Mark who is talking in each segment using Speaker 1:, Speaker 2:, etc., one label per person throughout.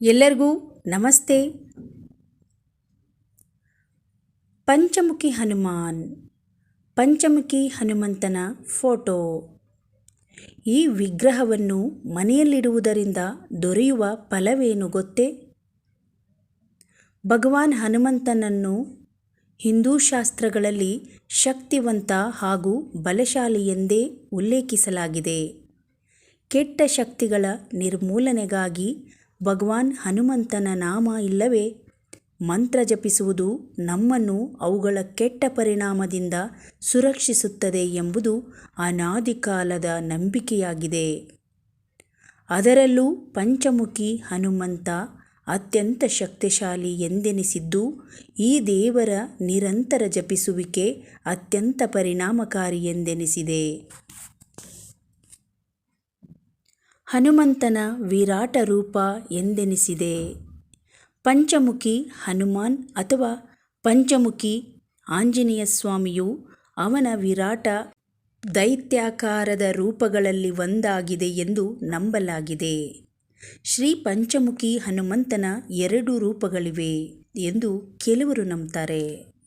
Speaker 1: ಎಲ್ಲರಿಗೂ ನಮಸ್ತೆ. ಪಂಚಮುಖಿ ಹನುಮಾನ್, ಪಂಚಮುಖಿ ಹನುಮಂತನ ಫೋಟೋ. ಈ ವಿಗ್ರಹವನ್ನು ಮನೆಯಲ್ಲಿಡುವುದರಿಂದ ದೊರೆಯುವ ಫಲವೇನು ಗೊತ್ತೇ? ಭಗವಾನ್ ಹನುಮಂತನನ್ನು ಹಿಂದೂ ಶಾಸ್ತ್ರಗಳಲ್ಲಿ ಶಕ್ತಿವಂತ ಹಾಗೂ ಬಲಶಾಲಿ ಎಂದೇ ಉಲ್ಲೇಖಿಸಲಾಗಿದೆ. ಕೆಟ್ಟ ಶಕ್ತಿಗಳ ನಿರ್ಮೂಲನೆಗಾಗಿ ಭಗವಾನ್ ಹನುಮಂತನ ನಾಮ ಇಲ್ಲವೇ? ಮಂತ್ರ ಜಪಿಸುವುದು ನಮ್ಮನ್ನು ಅವುಗಳ ಕೆಟ್ಟ ಪರಿಣಾಮದಿಂದ ಸುರಕ್ಷಿಸುತ್ತದೆ ಎಂಬುದು ಅನಾದಿ ಕಾಲದ ನಂಬಿಕೆಯಾಗಿದೆ. ಅದರಲ್ಲೂ ಪಂಚಮುಖಿ ಹನುಮಂತ ಅತ್ಯಂತ ಶಕ್ತಿಶಾಲಿ ಎಂದೆನಿಸಿದ್ದು, ಈ ದೇವರ ನಿರಂತರ ಜಪಿಸುವಿಕೆ ಅತ್ಯಂತ ಪರಿಣಾಮಕಾರಿ ಎಂದೆನಿಸಿದೆ. ಹನುಮಂತನ ವಿರಾಟ ರೂಪ ಎಂದೆನಿಸಿದೆ. ಪಂಚಮುಖಿ ಹನುಮಾನ್ ಅಥವಾ ಪಂಚಮುಖಿ ಆಂಜನೇಯ ಸ್ವಾಮಿಯು ಅವನ ವಿರಾಟ ದೈತ್ಯಾಕಾರದ ರೂಪಗಳಲ್ಲಿ ಒಂದಾಗಿದೆ ಎಂದು ನಂಬಲಾಗಿದೆ. ಶ್ರೀ ಪಂಚಮುಖಿ ಹನುಮಂತನ ಎರಡು ರೂಪಗಳಿವೆ ಎಂದು ಕೆಲವರು ನಂಬ್ತಾರೆ.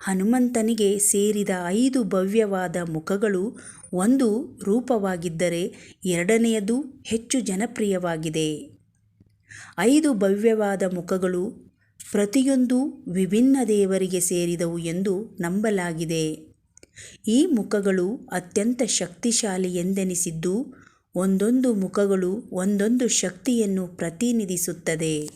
Speaker 1: ಹನುಮಂತನಿಗೆ ಸೇರಿದ ಐದು ಭವ್ಯವಾದ ಮುಖಗಳು ಒಂದು ರೂಪವಾಗಿದ್ದರೆ ಎರಡನೆಯದು ಹೆಚ್ಚು ಜನಪ್ರಿಯವಾಗಿದೆ. ಐದು ಭವ್ಯವಾದ ಮುಖಗಳು ಪ್ರತಿಯೊಂದು ವಿಭಿನ್ನ ದೇವರಿಗೆ ಸೇರಿದವು ಎಂದು ನಂಬಲಾಗಿದೆ. ಈ ಮುಖಗಳು ಅತ್ಯಂತ ಶಕ್ತಿಶಾಲಿ ಎಂದೆನಿಸಿದ್ದು, ಒಂದೊಂದು ಮುಖಗಳು ಒಂದೊಂದು ಶಕ್ತಿಯನ್ನು ಪ್ರತಿನಿಧಿಸುತ್ತದೆ.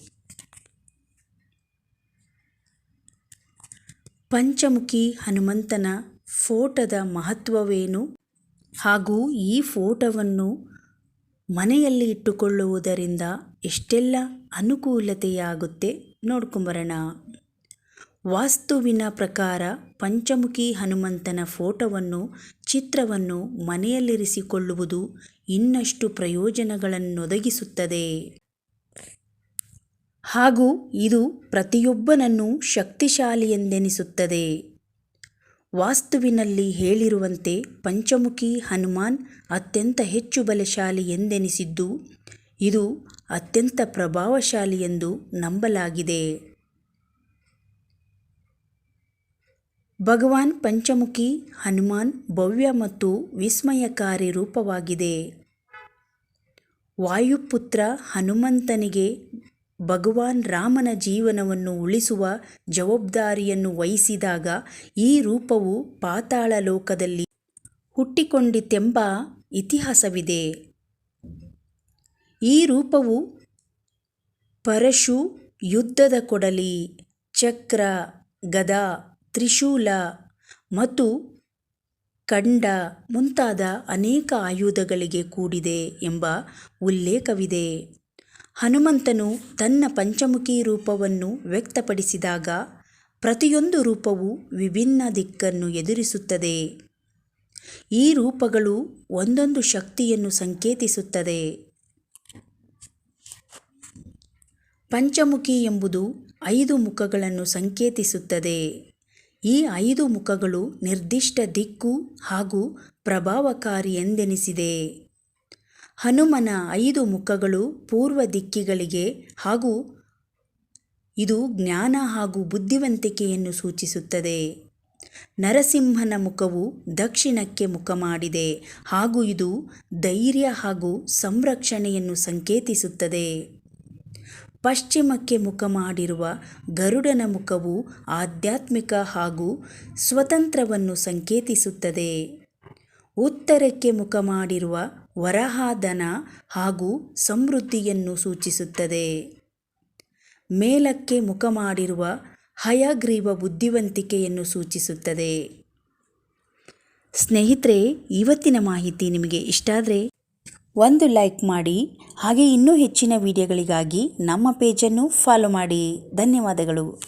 Speaker 1: ಪಂಚಮುಖಿ ಹನುಮಂತನ ಫೋಟದ ಮಹತ್ವವೇನು? ಹಾಗೂ ಈ ಫೋಟೋವನ್ನು ಮನೆಯಲ್ಲಿ ಇಟ್ಟುಕೊಳ್ಳುವುದರಿಂದ ಎಷ್ಟೆಲ್ಲ ಅನುಕೂಲತೆಯಾಗುತ್ತೆ ನೋಡ್ಕೊಂಬರೋಣ. ವಾಸ್ತುವಿನ ಪ್ರಕಾರ ಪಂಚಮುಖಿ ಹನುಮಂತನ ಫೋಟೋವನ್ನು, ಚಿತ್ರವನ್ನು ಮನೆಯಲ್ಲಿರಿಸಿಕೊಳ್ಳುವುದು ಇನ್ನಷ್ಟು ಪ್ರಯೋಜನಗಳನ್ನೊದಗಿಸುತ್ತದೆ. ಹಾಗೂ ಇದು ಪ್ರತಿಯೊಬ್ಬನನ್ನು ಶಕ್ತಿಶಾಲಿ ಎಂದೆನಿಸುತ್ತದೆ. ವಾಸ್ತುವಿನಲ್ಲಿ ಹೇಳಿರುವಂತೆ ಪಂಚಮುಖಿ ಹನುಮಾನ್ ಅತ್ಯಂತ ಹೆಚ್ಚು ಬಲಶಾಲಿ ಎಂದೆನಿಸಿದ್ದು, ಇದು ಅತ್ಯಂತ ಪ್ರಭಾವಶಾಲಿ ಎಂದು ನಂಬಲಾಗಿದೆ. ಭಗವಾನ್ ಪಂಚಮುಖಿ ಹನುಮಾನ್ ಭವ್ಯ ಮತ್ತು ವಿಸ್ಮಯಕಾರಿ ರೂಪವಾಗಿದೆ. ವಾಯುಪುತ್ರ ಹನುಮಂತನಿಗೆ ಭಗವಾನ್ ರಾಮನ ಜೀವನವನ್ನು ಉಳಿಸುವ ಜವಾಬ್ದಾರಿಯನ್ನು ವಹಿಸಿದಾಗ ಈ ರೂಪವು ಪಾತಾಳ ಲೋಕದಲ್ಲಿ ಹುಟ್ಟಿಕೊಂಡಿತೆಂಬ ಇತಿಹಾಸವಿದೆ. ಈ ರೂಪವು ಪರಶು ಯುದ್ಧದ ಕೊಡಲಿ, ಚಕ್ರ, ಗದ, ತ್ರಿಶೂಲ ಮತ್ತು ಕಂಡ ಮುಂತಾದ ಅನೇಕ ಆಯುಧಗಳಿಗೆ ಕೂಡಿದೆ ಎಂಬ ಉಲ್ಲೇಖವಿದೆ. ಹನುಮಂತನು ತನ್ನ ಪಂಚಮುಖಿ ರೂಪವನ್ನು ವ್ಯಕ್ತಪಡಿಸಿದಾಗ ಪ್ರತಿಯೊಂದು ರೂಪವು ವಿಭಿನ್ನ ದಿಕ್ಕನ್ನು ಎದುರಿಸುತ್ತದೆ. ಈ ರೂಪಗಳು ಒಂದೊಂದು ಶಕ್ತಿಯನ್ನು ಸಂಕೇತಿಸುತ್ತದೆ. ಪಂಚಮುಖಿ ಎಂಬುದು ಐದು ಮುಖಗಳನ್ನು ಸಂಕೇತಿಸುತ್ತದೆ. ಈ ಐದು ಮುಖಗಳು ನಿರ್ದಿಷ್ಟ ದಿಕ್ಕು ಹಾಗೂ ಪ್ರಭಾವಕಾರಿ ಎಂದೆನಿಸಿದೆ. ಹನುಮನ ಐದು ಮುಖಗಳು ಪೂರ್ವ ದಿಕ್ಕಿಗಳಿಗೆ ಹಾಗೂ ಇದು ಜ್ಞಾನ ಹಾಗೂ ಬುದ್ಧಿವಂತಿಕೆಯನ್ನು ಸೂಚಿಸುತ್ತದೆ. ನರಸಿಂಹನ ಮುಖವು ದಕ್ಷಿಣಕ್ಕೆ ಮುಖ ಮಾಡಿದೆ ಹಾಗೂ ಇದು ಧೈರ್ಯ ಹಾಗೂ ಸಂರಕ್ಷಣೆಯನ್ನು ಸಂಕೇತಿಸುತ್ತದೆ. ಪಶ್ಚಿಮಕ್ಕೆ ಮುಖ ಮಾಡಿರುವ ಗರುಡನ ಮುಖವು ಆಧ್ಯಾತ್ಮಿಕ ಹಾಗೂ ಸ್ವತಂತ್ರವನ್ನು ಸಂಕೇತಿಸುತ್ತದೆ. ಉತ್ತರಕ್ಕೆ ಮುಖ ಮಾಡಿರುವ ವರಹಾದನ ಹಾಗೂ ಸಮೃದ್ಧಿಯನ್ನು ಸೂಚಿಸುತ್ತದೆ. ಮೇಲಕ್ಕೆ ಮುಖ ಮಾಡಿರುವ ಹಯಗ್ರೀವ ಬುದ್ಧಿವಂತಿಕೆಯನ್ನು ಸೂಚಿಸುತ್ತದೆ. ಸ್ನೇಹಿತರೆ, ಇವತ್ತಿನ ಮಾಹಿತಿ ನಿಮಗೆ ಇಷ್ಟ ಆದರೆ ಒಂದು ಲೈಕ್ ಮಾಡಿ, ಹಾಗೆ ಇನ್ನೂ ಹೆಚ್ಚಿನ ವಿಡಿಯೋಗಳಿಗಾಗಿ ನಮ್ಮ ಪೇಜನ್ನು ಫಾಲೋ ಮಾಡಿ. ಧನ್ಯವಾದಗಳು.